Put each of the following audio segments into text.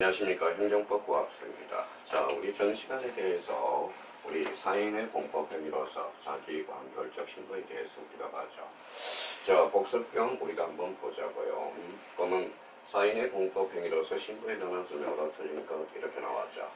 안녕하십니까 행정법 구학수입니다. 자 우리 전 시간에 대해서 우리 사인의 공법 행위로서 자기 완결적 신고에 대해서 우리가 봐죠. 자 복습경 우리가 한번 보자고요. 음, 그러면 사인의 공법 행위로서 신고에 관한 설명으로 것 이렇게 나왔죠.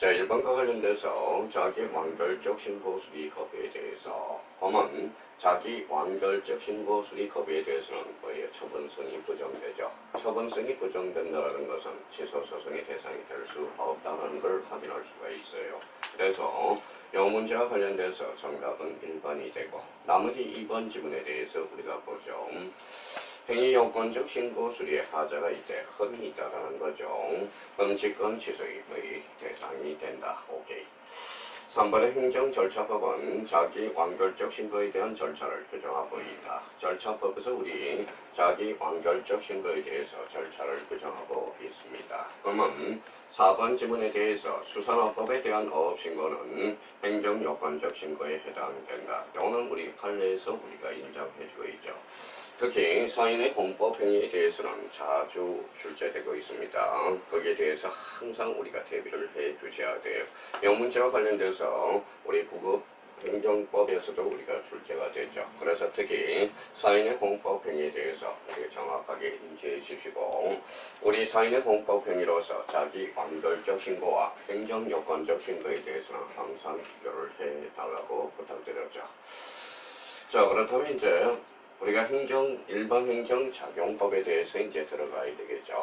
자 1번과 관련돼서 자기 완결적 신고 수리 거부에 대해서 보면 자기 완결적 신고 수리 거부에 대해서는 뭐예요? 처분성이 부정되죠. 처분성이 부정된다는 것은 취소 소송의 대상이 될 수 없다는 걸 확인할 수가 있어요. 그래서 이 문제와 관련돼서 정답은 1번이 되고 나머지 2번 지문에 대해서 우리가 보죠. 행위 요건적 신고 수리에 하자가 있대 흠이 있다라는 거죠. 흠직건 취소의 대상이 된다. 오케이. 3번의 행정 절차법은 자기 완결적 신고에 대한 절차를 규정하고 있다. 절차법에서 우리 자기 완결적 신고에 대해서 절차를 규정하고 있습니다. 그러면 4번 지문에 대해서 수산업법에 대한 어업 신고는 행정 요건적 신고에 해당된다. 이거는 우리 판례에서 우리가 인정해주고 있죠. 특히 사인의 공법 행위에 대해서는 자주 출제되고 있습니다. 거기에 대해서 항상 우리가 대비를 해 두셔야 돼요. 이 문제와 관련돼서 우리 구급 행정법에서도 우리가 출제가 되죠. 그래서 특히 사인의 공법 행위에 대해서 정확하게 인지해 주시고 우리 사인의 공법 행위로서 자기 완결적 신고와 행정 요건적 신고에 대해서는 항상 비교를 해 달라고 부탁드렸죠. 자 그렇다면 이제 우리가 행정 일반 행정 작용법에 대해서 이제 들어가야 되겠죠.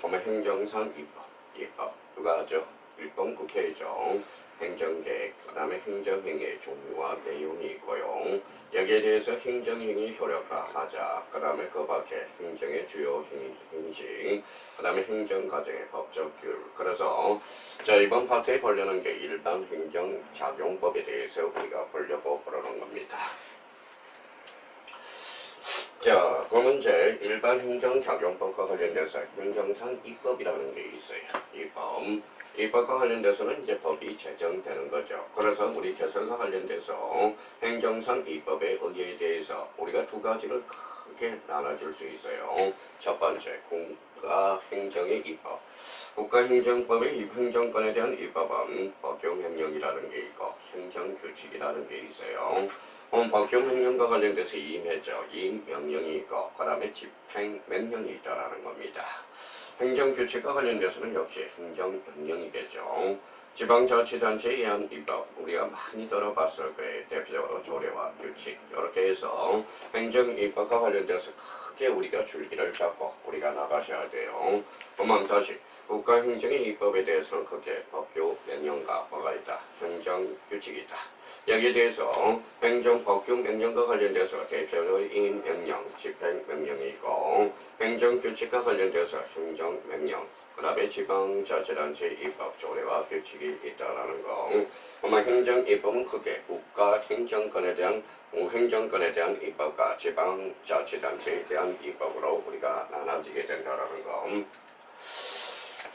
보면 행정상 입법, 입법 누가 하죠? 일본 국회죠. 행정계획, 그 다음에 행정행위의 종류와 내용이 있고요. 여기에 대해서 행정행위 효력화하자, 그 다음에 그 밖에 행정의 주요 행, 행식, 그 다음에 행정과정의 법적 규율. 그래서 자 이번 파트에 보려는 게 일반 행정작용법에 대해서 우리가 보려고 그러는 겁니다. 자, 그러면 이제 일반 행정작용법과 관련돼서 행정상 입법이라는 게 있어요. 입법. 입법과 관련돼서는 이제 법이 제정되는 거죠. 그래서 우리 개설과 관련돼서 행정상 입법의 의의에 대해서 우리가 두 가지를 크게 나눠줄 수 있어요. 첫 번째, 국가 행정의 입법. 국가행정법의 행정권에 대한 입법은 법경명령이라는 게 있고 행정규칙이라는 게 있어요. 음, 법경명령과 관련돼서 이임했죠. 이임명령이 있고 그 다음에 집행명령이 있다라는 겁니다. 행정규칙과 관련돼서는 역시 행정명령이겠죠. 지방자치단체에 의한 입법 우리가 많이 들어봤을 거예요. 대표적으로 조례와 규칙 이렇게 해서 행정입법과 관련돼서 크게 우리가 줄기를 잡고 우리가 나가셔야 돼요. 그만 다시 국가행정의 입법에 대해서는 크게 법규 명령과 뭐가 있다. 행정규칙이 다 여기에 대해서 행정 법규 명령과 관련돼서 대표적으로 임명령, 집행명령이 있고 행정규칙과 관련돼서 행정명령 그 다음에 지방자치단체 입법 조례와 규칙이 있다라는 거. 아마 행정 입법은 크게 국가 행정권에 대한 행정권에 대한 입법과 지방자치단체에 대한 입법으로 우리가 나눠지게 된다라는 거.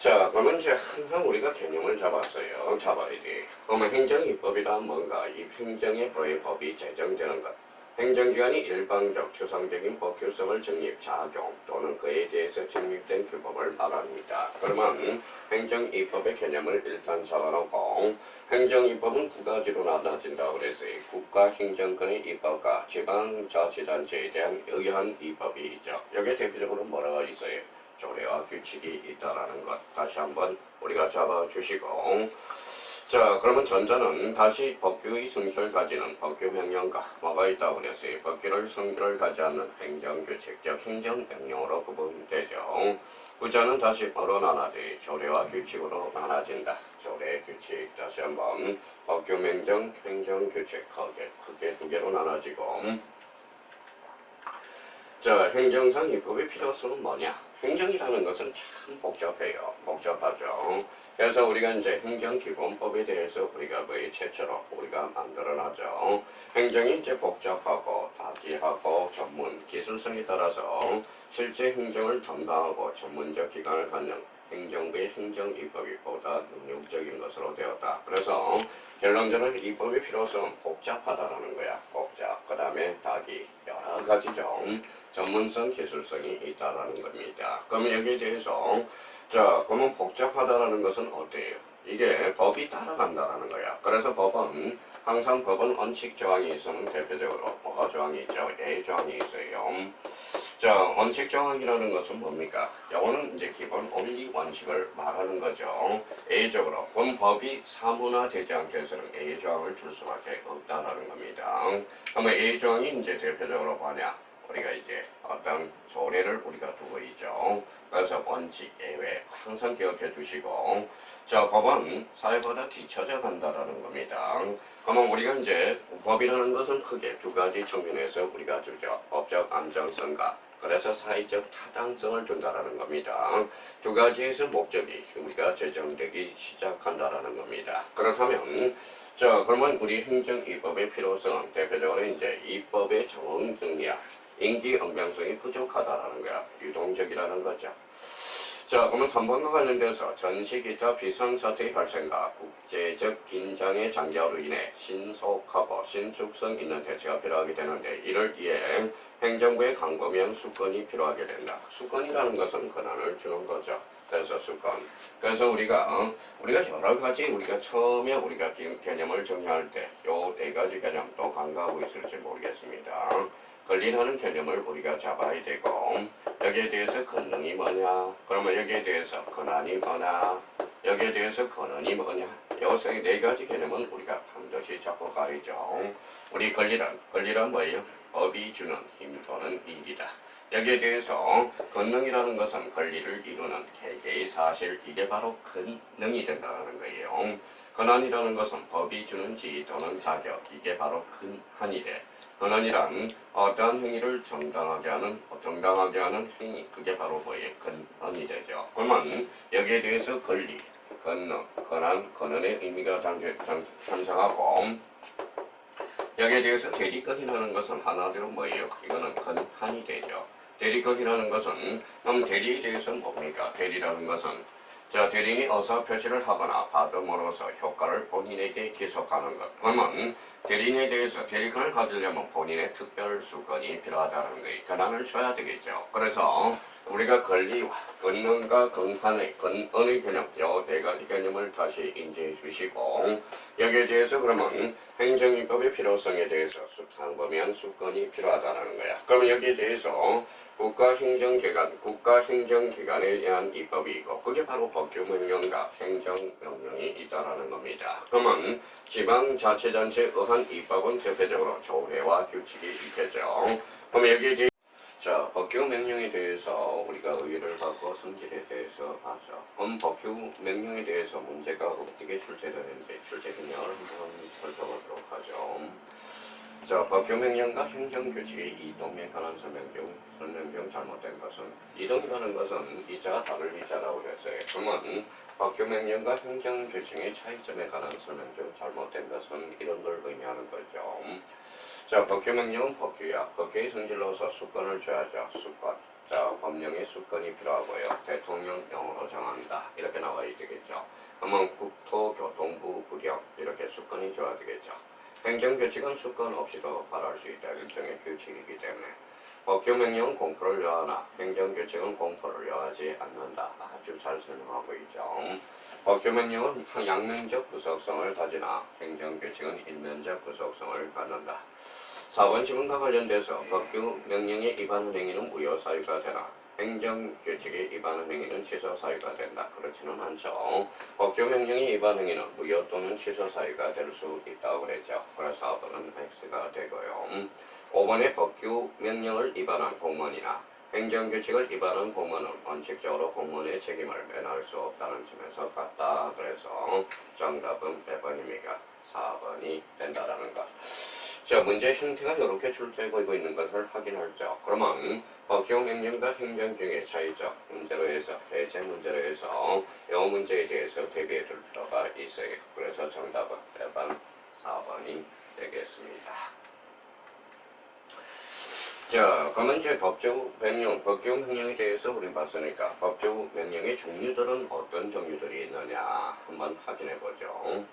자, 그러면 이제 항상 우리가 개념을 잡았어요. 잡아야 돼. 그러면 행정입법이란 뭔가 이 행정의 법의 법이 제정되는 것. 행정기관이 일방적 추상적인 법규성을 정립, 작용 또는 그에 대해서 정립된 규범을 말합니다. 그러면 행정입법의 개념을 일단 잡아놓고 행정입법은 두 가지로 나눠진다고 그랬어요. 국가행정권의 입법과 지방자치단체에 대한 의한 입법이 있죠. 여기에 대표적으로 뭐라고 있어요? 조례와 규칙이 있다라는 것 다시 한번 우리가 잡아주시고. 자 그러면 전자는 다시 법규의 성질을 가지는 법규명령과 뭐가 있다고 그랬어요? 법규를 성질을 가지 않는 행정규칙 즉 행정명령으로 구분되죠. 후자는 다시 뭐로 나눠지 조례와 규칙으로 나눠진다. 조례 규칙. 다시 한번 법규명령 행정규칙 크게 크게 두 개로 나눠지고. 자 행정상 입법의 필요성은 뭐냐 행정이라는 것은 참 복잡해요. 복잡하죠. 그래서 우리가 이제 행정기본법에 대해서 우리가 거의 최초로 우리가 만들어놨죠. 행정이 이제 복잡하고 다기하고 전문, 기술성에 따라서 실제 행정을 담당하고 전문적 기관을 갖는 행정부의 행정 입법이 보다 능력적인 것으로 되었다. 그래서 결론적으로 입법의 필요성은 복잡하다라는 거야. 복잡. 그 다음에 다기. 여러 가지죠. 전문성, 기술성이 있다라는 겁니다. 그러면 여기에 대해서 자, 그러면 복잡하다라는 것은 어때요? 이게 법이 따라간다라는 거야. 그래서 법은 항상 법은 원칙 조항이 있으면 대표적으로 뭐가 조항이 있죠? A 조항이 있어요. 자, 원칙 조항이라는 것은 뭡니까? 이거는 이제 기본 원리 원칙을 말하는 거죠. A적으로 본 법이 사문화되지 않게 해서는 A 조항을 줄 수밖에 없다라는 겁니다. 그러면 A 조항이 이제 대표적으로 뭐냐? 우리가 이제 어떤 조례를 우리가 두고 있죠. 그래서 원칙 예외 항상 기억해 두시고 자 법은 사회보다 뒤처져 간다라는 겁니다. 그러면 우리가 이제 법이라는 것은 크게 두 가지 측면에서 우리가 두죠. 법적 안정성과 그래서 사회적 타당성을 준다라는 겁니다. 두 가지에서 목적이 우리가 제정되기 시작한다라는 겁니다. 그렇다면 자 그러면 우리 행정입법의 필요성은 대표적으로 이제 입법의 정응 등이야. 인기 응명성이 부족하다라는 거야. 유동적이라는 거죠. 자, 그러면 3번과 관련돼서 전시 기타 비상사태의 발생과 국제적 긴장의 장기화로 인해 신속하고 신속성 있는 대처가 필요하게 되는데 이를 위해 행정부의 강범위한 수건이 필요하게 된다. 수건이라는 것은 권한을 주는 거죠. 그래서 수건. 그래서 우리가 어, 우리가 여러 가지 우리가 처음에 우리가 기- 개념을 정의할 때 요 네 가지 개념도 간과하고 있을지 모르겠습니다. 권리라는 개념을 우리가 잡아야 되고 여기에 대해서 권능이 뭐냐? 그러면 여기에 대해서 권한이 뭐냐? 여기에 대해서 권한이 뭐냐? 여기서 네 가지 개념은 우리가 반드시 잡고 가야죠. 우리 권리란 권리란 뭐예요? 법이 주는 힘 또는 이익이다. 여기에 대해서 권능이라는 것은 권리를 이루는 개개의 사실 이게 바로 권능이 된다는 거예요. 권한이라는 것은 법이 주는 지위 또는 자격 이게 바로 권한이 돼 권한이란 어떠한 행위를 정당하게 하는 정당하게 하는 행위 그게 바로 뭐예요? 권한이 되죠. 그러면 여기에 대해서 권리, 권능, 권한, 권한의 의미가 장제, 장, 상하고 여기에 대해서 대리권이라는 것은 하나대로 뭐예요? 이거는 권한이 되죠. 대리권이라는 것은 그럼 대리에 대해서는 뭡니까? 대리라는 것은 자, 대리인이 어서 표시를 하거나 받음으로써 효과를 본인에게 기속하는 것. 그러면 대리인에 대해서 대리권을 가지려면 본인의 특별 수건이 필요하다는 거예요. 권한을 줘야 되겠죠. 그래서 우리가 권리와 권능과 권한의 권한의 개념, 요네 가지 개념을 다시 인지해 주시고 여기에 대해서 그러면 행정입법의 필요성에 대해서 상범위한 수건이 필요하다는 거야. 그러면 여기에 대해서 국가행정기관, 국가행정기관에 대한 입법이 있고 그게 바로 법규명령과 행정명령이 있다라는 겁니다. 그러면 지방자치단체에 의한 입법은 대표적으로 조례와 규칙이 있겠죠. 그럼 여기에 자, 법규 명령에 대해서 우리가 의의를 받고 성질에 대해서 하죠. 그럼 법규 명령에 대해서 문제가 어떻게 출제되는지 출제 기능을 한번 살펴보도록 하죠. 자, 법규 명령과 행정규칙의 이동에 관한 설명 중 설명 중 잘못된 것은 이동이라는 것은 이자 다를 이자라고 했어요. 그러면 법규 명령과 행정규칙의 차이점에 관한 설명 중 잘못된 것은 이런 걸 의미하는 거죠. 자, 법규명령은 법규야. 법규의 성질로서 수건을 줘야죠. 수건. 자, 법령의 수건이 필요하고요. 대통령령으로 정한다. 이렇게 나와야 되겠죠. 그러면 국토교통부 부령 이렇게 수건이 줘야 되겠죠. 행정규칙은 수건 없이도 발할 수 있다. 일종의 규칙이기 때문에. 법규명령은 공포를 여하나 행정규칙은 공포를 여하지 않는다. 아주 잘 설명하고 있죠. 법규명령은 양면적 구속성을 가지나 행정규칙은 일면적 구속성을 갖는다. 4번 지문과 관련돼서 법규 명령에 위반한 행위는 무효 사유가 되나 행정규칙에 위반한 행위는 취소 사유가 된다. 그렇지는 않죠. 법규 명령에 위반 행위는 무효 또는 취소 사유가 될 수 있다고 그랬죠. 그래서 4번은 X가 되고요. 5번의 법규 명령을 위반한 공무원이나 행정규칙을 위반한 공무원은 원칙적으로 공무원의 책임을 면할 수 없다는 점에서 같다. 그래서 정답은 1번입니다. 4번이 된다라는 것. 자, 문제 형태가 이렇게 출제되고 있는 것을 확인하죠. 그러면 법규 명령과 행정 중의 차이적 문제로 해서 대체 문제로 해서 이 문제에 대해서 대비해 둘 필요가 있어요. 그래서 정답은 1번, 4번이 되겠습니다. 자, 그러면 이제 법조 명령, 법규 명령에 대해서 우리 봤으니까 법조 명령의 종류들은 어떤 종류들이 있느냐 한번 확인해 보죠.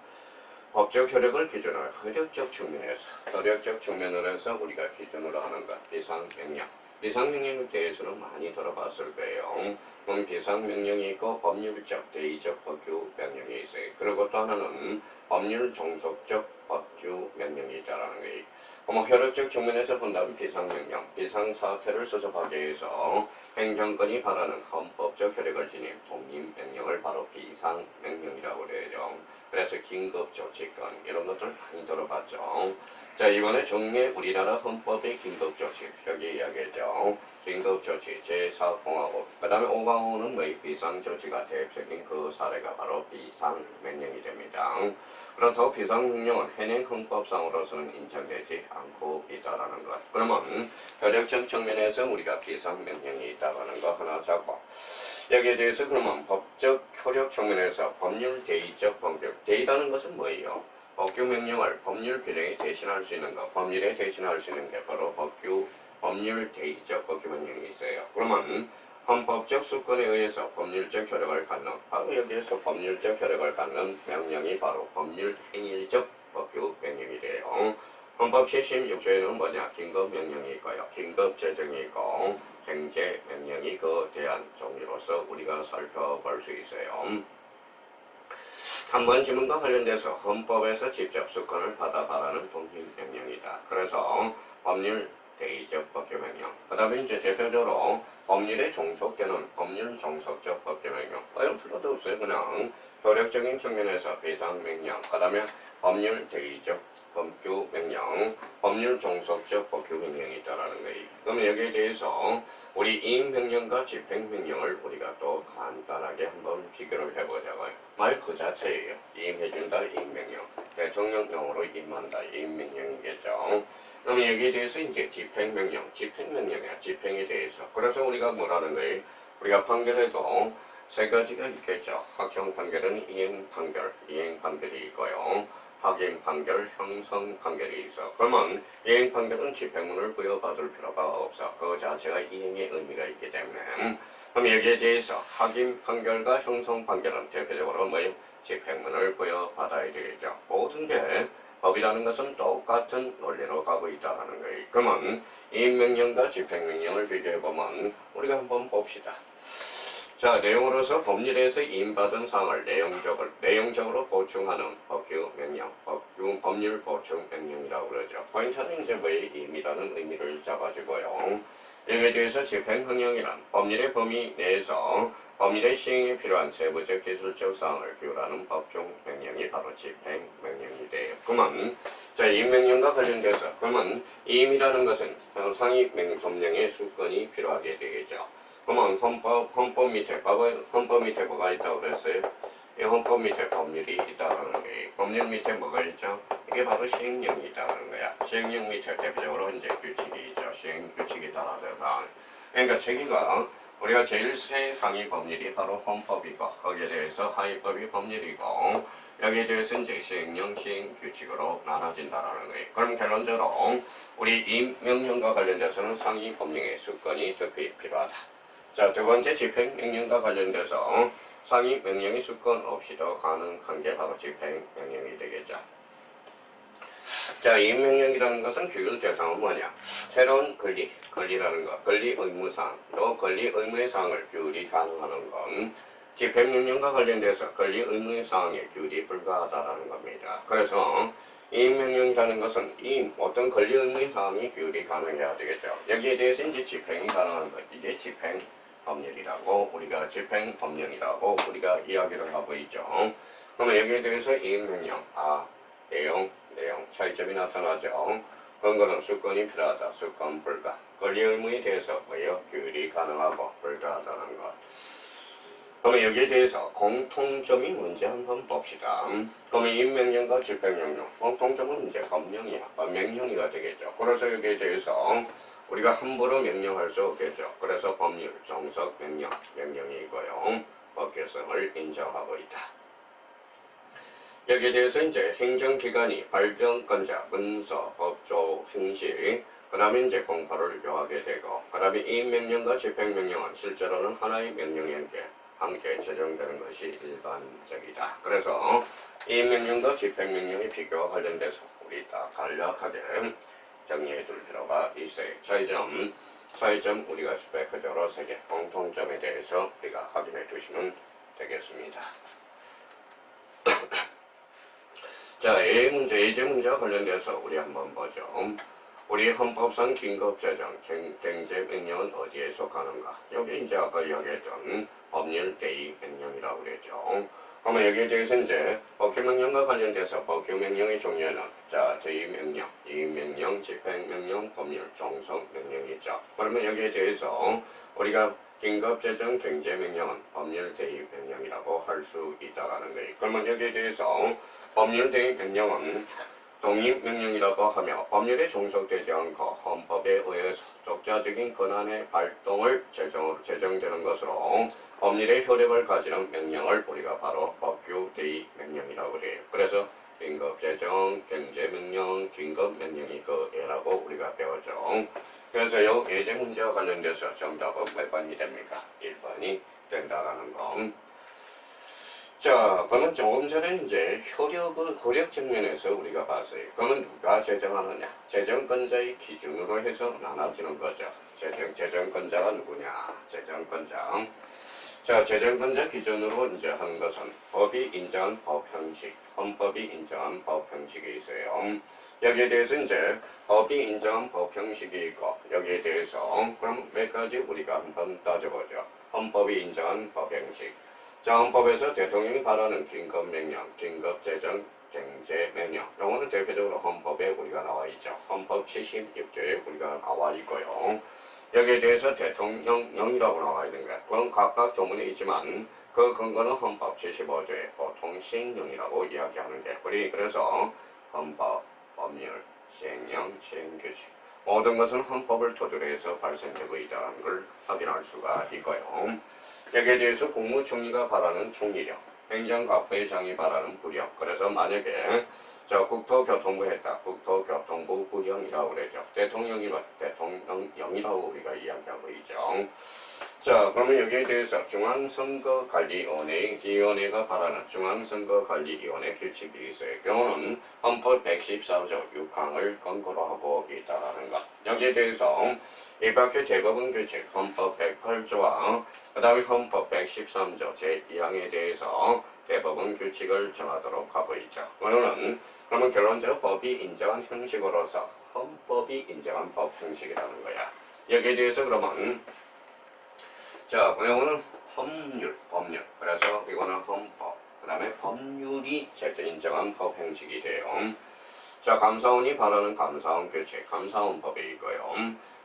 법적 효력을 기준으로 효력적 측면에서 효력적 측면으로 해서 우리가 기준으로 하는 것 비상 명령 비상명령에 대해서는 많이 들어봤을 거예요. 그럼 비상명령이 있고 법률적, 대의적 법규 명령이 있어요. 그리고 또 하나는 법률 종속적 법규 명령이 있다라는 거예요. 그럼 효력적 측면에서 본다면 비상명령, 비상사태를 수습하기 위해서 행정권이 바라는 헌법적 효력을 지닌 독립명령을 바로 비상명령이라고 그래요. 그래서 긴급조치권 이런 것들 많이 들어봤죠. 자 이번에 종래 우리나라 헌법의 긴급조치 여기 이야기했죠. 긴급조치 제4공화국 그 다음에 5강호는 뭐 비상조치가 대표적인 그 사례가 바로 비상명령이 됩니다. 그렇다고 비상명령은 현행 헌법상으로서는 인정되지 않고 있다라는 것. 그러면 효력적 측면에서 우리가 비상명령이 있다라는 거 하나 잡고 여기에 대해서 그러면 법적 효력 측면에서 법률 대의적 법규 대의라는 것은 뭐예요? 법규 명령을 법률 규정에 대신할 수 있는 것, 법률에 대신할 수 있는 게 바로 법규 법률 대의적 법규 명령이 있어요. 그러면 헌법적 수권에 의해서 법률적 효력을 갖는 바로 여기에서 법률적 효력을 갖는 명령이 바로 법률 행위적 법규 명령이 돼요. 헌법 76조에는 뭐냐 긴급 명령이 있고요. 긴급 재정이 있고 행제 명령이 그 대한 종류로서 우리가 살펴볼 수 있어요. 한번 지문과 관련돼서 헌법에서 직접 수권을 받아 바라는 독립명령이다. 그래서 법률 대의적 법규명령. 그 다음에 이제 대표적으로 법률에 종속되는 법률 종속적 법규명령. 어용 필요도 없어요. 그냥 효력적인 측면에서 비상명령. 그 다음에 법률 대의적 법규 명령, 법률 종속적 법규 명령이 있다라는 거예요. 그러면 여기에 대해서 우리 임명령과 집행명령을 우리가 또 간단하게 한번 비교를 해보자고요. 말 그 자체예요. 임해준다, 임명령. 대통령령으로 임한다, 임명령이겠죠. 그럼 여기에 대해서 이제 집행명령, 집행명령이야, 집행에 대해서. 그래서 우리가 뭐라는 거예요? 우리가 판결에도 세 가지가 있겠죠. 확정 판결은 이행 판결, 이행 판결이 있고요. 확인 판결, 형성 판결이 있어. 그러면 이행 판결은 집행문을 부여받을 필요가 없어. 그 자체가 이행의 의미가 있기 때문에. 그럼 여기에 대해서 확인 판결과 형성 판결은 대표적으로 뭐예요? 집행문을 부여받아야 되겠죠. 모든 게 법이라는 것은 똑같은 논리로 가고 있다는 거예요. 그러면 이행명령과 집행명령을 비교해보면 우리가 한번 봅시다. 자, 내용으로서 법률에서 임받은 사항을 내용적으로, 내용적으로 보충하는 법규 명령, 법규, 법률 보충 명령이라고 그러죠. 포인트는 이제 뭐의 임이라는 의미를 잡아주고요. 여기에 대해서 집행명령이란 법률의 범위 내에서 법률의 시행에 필요한 세부적 기술적 사항을 규율하는 법중 명령이 바로 집행명령이 돼요. 그러면 자, 이 명령과 관련돼서 그러면 임이라는 것은 상위 명령의 수건이 필요하게 되겠죠. 그러면 헌법, 헌법 밑에, 법은 헌법 밑에 뭐가 있다고 그랬어요? 이 헌법 밑에 법률이 있다는 거예요. 법률 밑에 뭐가 있죠? 이게 바로 시행령이 있다는 거야. 시행령 밑에 대표적으로 이제 규칙이 있죠. 시행 규칙이 따라들어가. 그러니까 저기가 우리가 제일 세 상위 법률이 바로 헌법이고 거기에 대해서 하위법이 법률이고 여기에 대해서 이제 시행령, 시행 규칙으로 나눠진다라는 거예요. 그럼 결론적으로 우리 이 명령과 관련돼서는 상위 법령의 수건이 특히 필요하다. 자, 두 번째 집행명령과 관련돼서 상위 명령의 수건 없이도 가능한 게 바로 집행명령이 되겠죠. 자, 이 명령이라는 것은 규율 대상은 뭐냐? 새로운 권리, 권리라는 것, 권리 의무사항, 또 권리 의무의 사항을 규율이 가능하는 건 집행명령과 관련돼서 권리 의무의 사항의 규율이 불가하다라는 겁니다. 그래서 이 명령이라는 것은 이 어떤 권리 의무의 사항이 규율이 가능해야 되겠죠. 여기에 대해서 이제 집행이 가능한 것, 이게 집행 법률이라고 우리가 집행 법령이라고 우리가 이야기를 하고 있죠. 그러면 여기에 대해서 이 명령, 아, 내용, 내용 차이점이 나타나죠. 근거는 수건이 필요하다, 수건 불가. 권리 의무에 대해서 뭐예요? 규율이 가능하고 불가하다는 것. 그러면 여기에 대해서 공통점이 뭔지 한번 봅시다. 그러면 임명령과 집행명령, 공통점은 이제 법령이야, 명령이가 되겠죠. 그래서 여기에 대해서 우리가 함부로 명령할 수 없겠죠. 그래서 법률, 정석, 명령, 명령이고요. 법규성을 인정하고 있다. 여기에 대해서 이제 행정기관이 발병권자, 문서, 법조, 행실, 그 다음에 이제 공포를 요하게 되고, 그 다음에 이 명령과 집행명령은 실제로는 하나의 명령에 함께, 함께 제정되는 것이 일반적이다. 그래서 이 명령과 집행명령의 비교와 관련돼서 우리 딱 간략하게 정리해 둘 필요가 있어요. 차이점 차이점 우리가 스펙적으로 세개 공통점에 대해서 우리가 확인해 두시면 되겠습니다. 자, A 문제, 예제 문제와 관련돼서 우리 한번 보죠. 우리 헌법상 긴급재정, 경- 경제명령은 어디에 속하는가? 여기 이제 아까 이야기했던 법률 대의 명령이라고 그랬죠. 그러면 여기에 대해서 이제 법규명령과 관련돼서 법규명령의 종류는 자 대의명령, 이의명령, 집행명령, 법률, 종속명령이 있죠. 그러면 여기에 대해서 우리가 긴급재정 경제명령은 법률 대의명령이라고 할 수 있다라는 거예요. 그러면 여기에 대해서 법률 대의명령은 독립명령이라고 하며 법률에 종속되지 않고 헌법에 의해서 독자적인 권한의 발동을 제정으로 제정되는 것으로 법률의 효력을 가지는 명령을 우리가 바로 법규 대의 명령이라고 그래요. 그래서 긴급재정, 경제명령, 긴급명령이 그 애라고 우리가 배웠죠. 그래서 요 예제 문제와 관련돼서 정답은 몇 번이 됩니까? 1번이 된다라는 거. 자, 그러면 조금 전에 이제 효력을, 효력 측면에서 우리가 봤어요. 그러면 누가 제정하느냐? 제정권자의 기준으로 해서 나눠지는 거죠. 제정, 제정권자가 누구냐? 제정권자. 자, 재정권자 기준으로 이제 하는 것은 법이 인정한 법 형식, 헌법이 인정한 법 형식이 있어요. 여기에 대해서 이제 법이 인정한 법 형식이 있고 여기에 대해서 그럼 몇 가지 우리가 한번 따져보죠. 헌법이 인정한 법 형식. 자, 헌법에서 대통령이 발하는 긴급명령, 긴급재정, 경제명령. 이거는 대표적으로 헌법에 우리가 나와 있죠. 헌법 76조에 우리가 나와 있고요. 여기에 대해서 대통령령이라고 나와 있는 거야. 그건 각각 조문에 있지만 그 근거는 헌법 75조의 보통 시행령이라고 이야기하는 게 우리 그래서 헌법, 법률, 시행령, 시행규칙 모든 것은 헌법을 토대로 해서 발생되고 있다는 걸 확인할 수가 있고요. 여기에 대해서 국무총리가 바라는 총리령, 행정각부의 장이 바라는 부령. 그래서 만약에 자, 국토교통부 했다. 국토교통부 부령이라고 그러죠. 대통령이면 대통령령이라고 우리가 이야기하고 있죠. 자, 그러면 여기에 대해서 중앙선거관리위원회, 위원회가 바라는 중앙선거관리위원회 규칙이 있어요. 경우는 헌법 114조 6항을 근거로 하고 있다라는 것. 여기에 대해서 이 밖에 대법원 규칙 헌법 108조와 그 다음에 헌법 113조 제2항에 대해서 대법원 규칙을 정하도록 하고 있죠. 오늘은 그러면 결론적으로 법이 인정한 형식으로서 헌법이 인정한 법 형식이라는 거야. 여기에 대해서 그러면 자, 이거는 법률, 법률. 그래서 이거는 헌법. 그 다음에 법률이 실제 인정한 법 형식이 돼요. 자, 감사원이 바라는 감사원 규칙, 감사원 법이 있고요.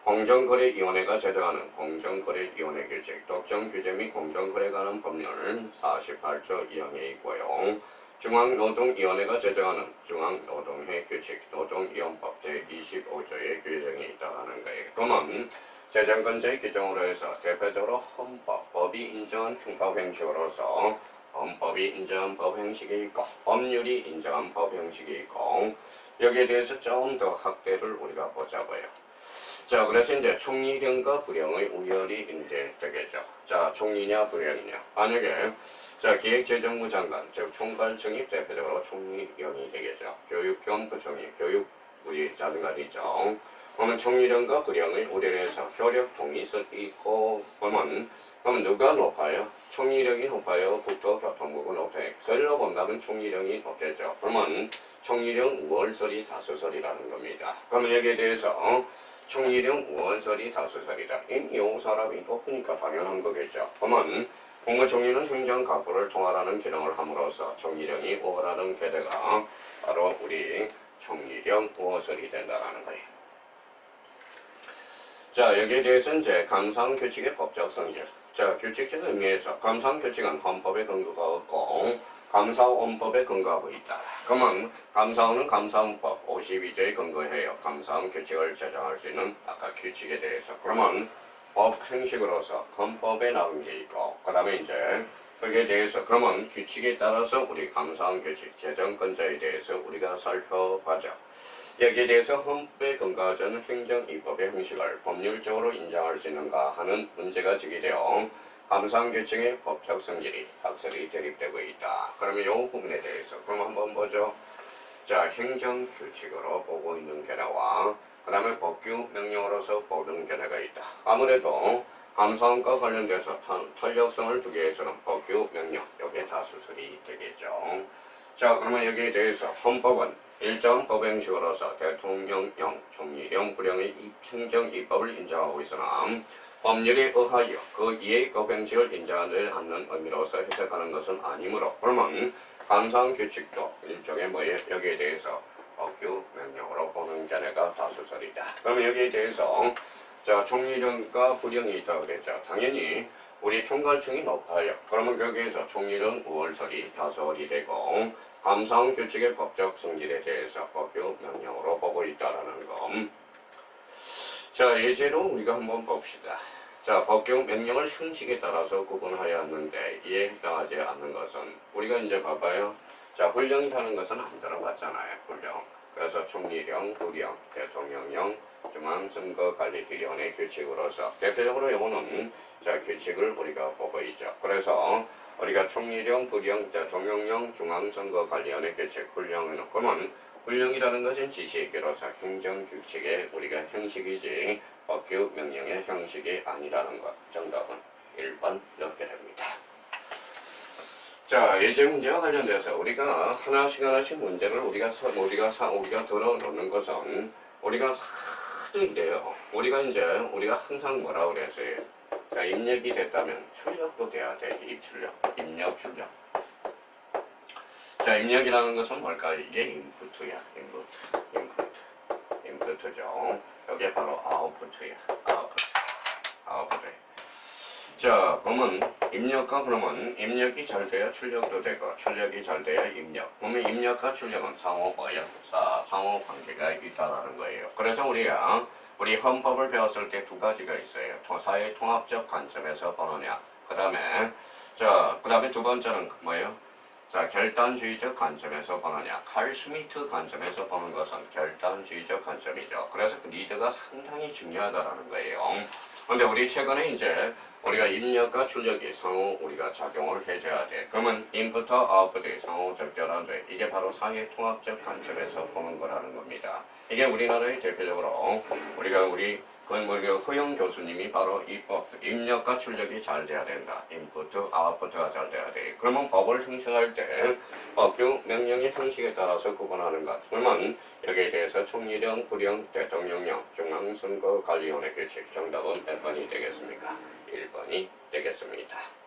공정거래위원회가 제정하는 공정거래위원회 규칙, 독점 규제 및 공정거래 관한 법률 48조 2항에 있고요. 중앙노동위원회가 제정하는 중앙노동회 규칙, 노동위원법 제25조의 규정이 있다는 거예요. 그러면 재정권자의 규정으로 해서 대표적으로 헌법, 법이 인정한 형법 형식으로서 헌법이 인정한 법 형식이 있고 법률이 인정한 법 형식이 있고 여기에 대해서 좀 더 확대를 우리가 보자고요. 자, 그래서 이제 총리령과 부령의 우열이 이제 되겠죠. 자, 총리냐 부령이냐. 만약에 자, 기획재정부 장관, 즉 총괄청이 대표적으로 총리령이 되겠죠. 교육경 부총리, 교육 우리 자등관이죠. 그러면 총리령과 부령의 우려를 해서 효력 동의설이 있고 그러면 그럼 누가 높아요? 총리령이 높아요? 국토교통부가 높아요? 설로 본다면 총리령이 높겠죠. 그러면 총리령 우월설이 다수설이라는 겁니다. 그러면 여기에 대해서 어? 총리령 우월설이 다수설이다. 요 사람이 높으니까 당연한 거겠죠. 그러면 국무총리는 행정각부를 통할하는 기능을 함으로써 총리령이 우월하는 계대가 바로 우리 총리령 우월설이 된다는 거예요. 자, 여기에 대해서 이제 감사원 규칙의 법적 성질. 자, 규칙적 의미에서 감사원 규칙은 헌법에 근거가 없고 감사원법에 근거하고 있다. 그러면 감사원은 감사원법 52조에 근거해요. 감사원 규칙을 제정할 수 있는 아까 규칙에 대해서. 그러면 법 형식으로서 헌법에 나온 게 있고 그 다음에 이제 거기에 대해서 그러면 규칙에 따라서 우리 감사원 규칙, 재정권자에 대해서 우리가 살펴봐죠. 여기에 대해서 헌법에 근거하자는 행정입법의 형식을 법률적으로 인정할 수 있는가 하는 문제가 제기되어 감사원 규칙의 법적 성질이 학설이 대립되고 있다. 그러면 이 부분에 대해서 그럼 한번 보죠. 자, 행정규칙으로 보고 있는 견해와 그 다음에 법규 명령으로서 보는 견해가 있다. 아무래도 감사원과 관련돼서 탄- 탄력성을 두기 위해서는 법규 명령 여기에 다 수술이 되겠죠. 자 그러면 여기에 대해서 헌법은 일정 법행식으로서 대통령령, 총리령, 부령의 입- 행정 입법을 인정하고 있으나 법률에 의하여 그 이의 법행식을 인정하지 않는 의미로서 해석하는 것은 아니므로 그러면 감사원 규칙도 일종의 뭐에 여기에 대해서 법규 명령으로 보는 견해가 다수설이다. 그러면 여기에 대해서 자 총리령과 부령이 있다고 그랬죠. 당연히 우리 총괄층이 높아요. 그러면 여기에서 총리령 우월설이 다수설이 되고 감사원 규칙의 법적 성질에 대해서 법규 명령으로 보고 있다라는 점. 자 예제로 우리가 한번 봅시다. 자 법규 명령을 형식에 따라서 구분하였는데 이에 해당하지 않는 것은 우리가 이제 봐봐요. 자 훈령이라는 것은 안 들어봤잖아요. 훈령. 그래서 총리령, 부령, 대통령령, 중앙선거관리위원회 규칙으로서 대표적으로 요거는 자 규칙을 우리가 보고 있죠. 그래서 우리가 총리령, 부령, 대통령령, 중앙선거관리위원회 규칙, 훈령은 그러면 훈령이라는 것은 지시기로서 행정규칙의 우리가 형식이지 법규 명령의 형식이 아니라는 것. 정답은 1번 이렇게 됩니다. 자, 예제 문제와 관련돼서 우리가 하나씩 하나씩 문제를 우리가 서, 우리가 사, 우리가 들어놓는 것은 우리가 하도 이래요. 우리가 이제 우리가 항상 뭐라 그랬어요. 자, 입력이 됐다면 출력도 돼야 돼. 입출력, 입력 출력. 자, 입력이라는 것은 뭘까? 이게 인풋이야. 인풋, 인풋, 인풋이죠. 여기에 바로 아웃풋이야. 아웃풋, 아웃풋. 자, 그러면 입력과 그러면 입력이 잘 돼야 출력도 되고 출력이 잘 돼야 입력. 그러면 입력과 출력은 상호 뭐예요? 사, 상호 관계가 있다라는 거예요. 그래서 우리가 우리 헌법을 배웠을 때 두 가지가 있어요. 토사의 통합적 관점에서 보느냐. 그 다음에 자, 그 다음에 두 번째는 뭐예요? 자, 결단주의적 관점에서 보느냐. 칼 스미트 관점에서 보는 것은 결단주의적 관점이죠. 그래서 그 리드가 상당히 중요하다라는 거예요. 근데 우리 최근에 이제 우리가 입력과 출력이 상호 우리가 작용을 해줘야 돼. 그러면 인부터 아웃풋이 상호 적절한데 이게 바로 사회 통합적 관점에서 보는 거라는 겁니다. 이게 우리나라의 대표적으로 우리가 우리 그 허영 교수님이 바로 입법 입력과 출력이 잘 돼야 된다. 인풋, 아웃풋가 잘 돼야 돼. 그러면 법을 형성할 때 법규 명령의 형식에 따라서 구분하는 것. 그러면 여기에 대해서 총리령, 부령, 대통령령, 중앙선거관리위원회 규칙 정답은 몇 번이 되겠습니까? 1번이 되겠습니다.